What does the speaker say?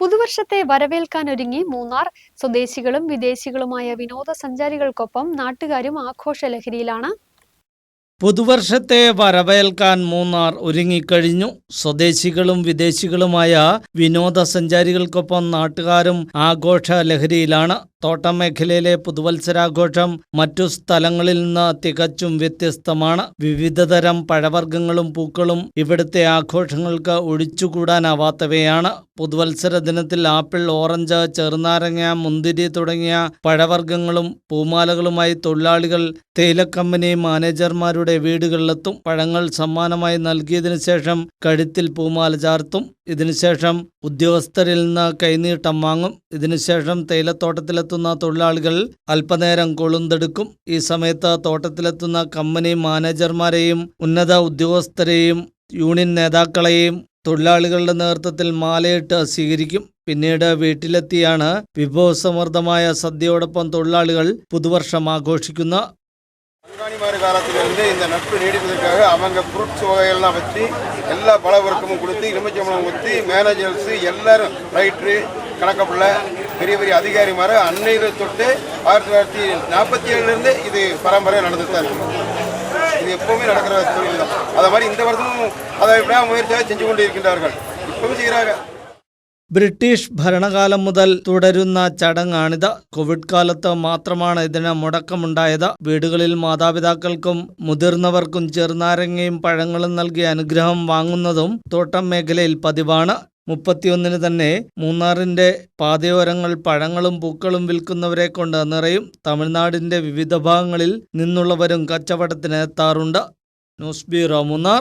പുതുവർഷത്തെ വരവേൽക്കാൻ ഒരുങ്ങി മൂന്നാർ സ്വദേശികളും വിദേശികളുമായ വിനോദസഞ്ചാരികൾക്കൊപ്പം നാട്ടുകാരും ആഘോഷ ലഹരിയിലാണ് പുതുവർഷത്തെ വരവേൽക്കാൻ മൂന്നാർ ഒരുങ്ങിക്കഴിഞ്ഞു. സ്വദേശികളും വിദേശികളുമായ വിനോദസഞ്ചാരികൾക്കൊപ്പം നാട്ടുകാരും ആഘോഷ ലഹരിയിലാണ് തോട്ടം മേഖലയിലെ പുതുവത്സരാഘോഷം മറ്റു സ്ഥലങ്ങളിൽ നിന്ന് തികച്ചും വ്യത്യസ്തമാണ്. വിവിധതരം പഴവർഗങ്ങളും പൂക്കളും ഇവിടുത്തെ ആഘോഷങ്ങൾക്ക് ഒഴിച്ചുകൂടാനാവാത്തവയാണ്. പുതുവത്സര ദിനത്തിൽ ആപ്പിൾ ഓറഞ്ച് ചെറുനാരങ്ങ മുന്തിരി തുടങ്ങിയ പഴവർഗങ്ങളും പൂമാലകളുമായി തൊഴിലാളികൾ തേയിലക്കമ്പനി മാനേജർമാരുടെ വീടുകളിലെത്തും. പഴങ്ങൾ സമ്മാനമായി നൽകിയതിനു ശേഷം കഴുത്തിൽ പൂമാല ചാർത്തും. ഇതിനുശേഷം ഉദ്യോഗസ്ഥരിൽ നിന്ന് കൈനീട്ടം വാങ്ങും. ഇതിനുശേഷം തേയിലത്തോട്ടത്തിലെത്തുന്ന തൊഴിലാളികൾ അല്പനേരം കൊളുന്തെടുക്കും. ഈ സമയത്ത് തോട്ടത്തിലെത്തുന്ന കമ്പനി മാനേജർമാരെയും ഉന്നത ഉദ്യോഗസ്ഥരെയും യൂണിയൻ നേതാക്കളെയും തൊഴിലാളികളുടെ നേതൃത്വത്തിൽ മാലയിട്ട് സ്വീകരിക്കും. പിന്നീട് വീട്ടിലെത്തിയാണ് വിഭവസമൃദ്ധമായ സദ്യയോടൊപ്പം തൊഴിലാളികൾ പുതുവർഷം ആഘോഷിക്കുന്ന பங்காளிமாறு காலத்திலிருந்து இந்த நட்பு நீடிப்பதற்காக அவங்க ஃப்ரூட்ஸ் வகைகள்லாம் வச்சு எல்லா பலவர்க்கமும் கொடுத்து எலுமிச்சம்பழம் ஊற்றி மேனேஜர்ஸு எல்லாரும் ரைட்ரு கணக்கப்புள்ள பெரிய பெரிய அதிகாரி மாதிரி அன்னையில் தொட்டு ஆயிரத்தி தொள்ளாயிரத்தி நாற்பத்தி ஏழுலேருந்து இது பரம்பரை நடந்துட்டு தான் இருக்கு. இது எப்பவுமே நடக்கிற தொழில் தான் அதை மாதிரி இந்த வருஷமும் அதை எப்படியா முயற்சியாக செஞ்சு கொண்டு இருக்கின்றார்கள். இப்பவும் செய்கிறாங்க. ബ്രിട്ടീഷ് ഭരണകാലം മുതൽ തുടരുന്ന ചടങ്ങാണിത്. കോവിഡ് കാലത്ത് മാത്രമാണ് ഇതിന് മുടക്കമുണ്ടായത്. വീടുകളിൽ മാതാപിതാക്കൾക്കും മുതിർന്നവർക്കും ചെറുനാരങ്ങയും പഴങ്ങളും നൽകി അനുഗ്രഹം വാങ്ങുന്നതും തോട്ടം മേഖലയിൽ പതിവാണ്. മുപ്പത്തിയൊന്നിന് തന്നെ മൂന്നാറിന്റെ പാതയോരങ്ങൾ പഴങ്ങളും പൂക്കളും വിൽക്കുന്നവരെ കൊണ്ട് നിറയും തമിഴ്നാടിന്റെ വിവിധ ഭാഗങ്ങളിൽ നിന്നുള്ളവരും കച്ചവടത്തിന് എത്താറുണ്ട്. News bureau Munnar.